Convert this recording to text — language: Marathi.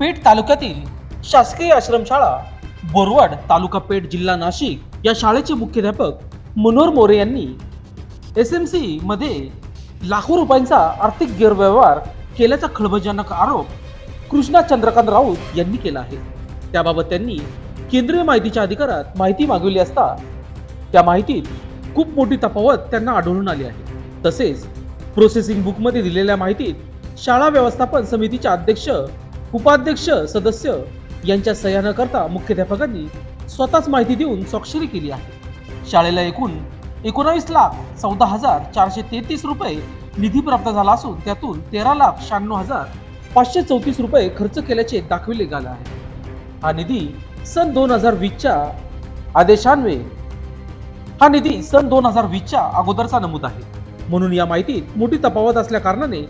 पेठ तालुक्यातील शासकीय आश्रमशाळा बोरवड तालुका पेठ जिल्हा नाशिक या शाळेचे मुख्याध्यापक मनोहर मोरे यांनी एस एम सी मध्ये लाखो रुपयांचा आर्थिक गैरव्यवहार केल्याचा खळबळजनक आरोप कृष्णा चंद्रकांत राऊत यांनी केला आहे. त्याबाबत त्यांनी केंद्रीय माहितीच्या अधिकारात माहिती मागवली असता त्या माहितीत खूप मोठी तफावत त्यांना आढळून आली आहे. तसेच प्रोसेसिंग बुकमध्ये दिलेल्या माहितीत शाळा व्यवस्थापन समितीचे अध्यक्ष उपाध्यक्ष सदस्य यांच्या सह्या न करता मुख्याध्यापकांनी स्वतःच माहिती देऊन स्वाक्षरी केली आहे. शाळेला एकूण एकोणावीस लाख चौदा हजार चारशे तेहतीस रुपये निधी प्राप्त झाला असून त्यातून तेरा लाख शहाण्णव हजार पाचशे चौतीस रुपये खर्च केल्याचे दाखविले गेले आहे. हा निधी सन दोन हजार वीसच्या आदेशान्वये हा निधी सन दोन हजार वीसच्या अगोदरचा नमूद आहे. म्हणून या माहितीत मोठी तफावत असल्या कारणाने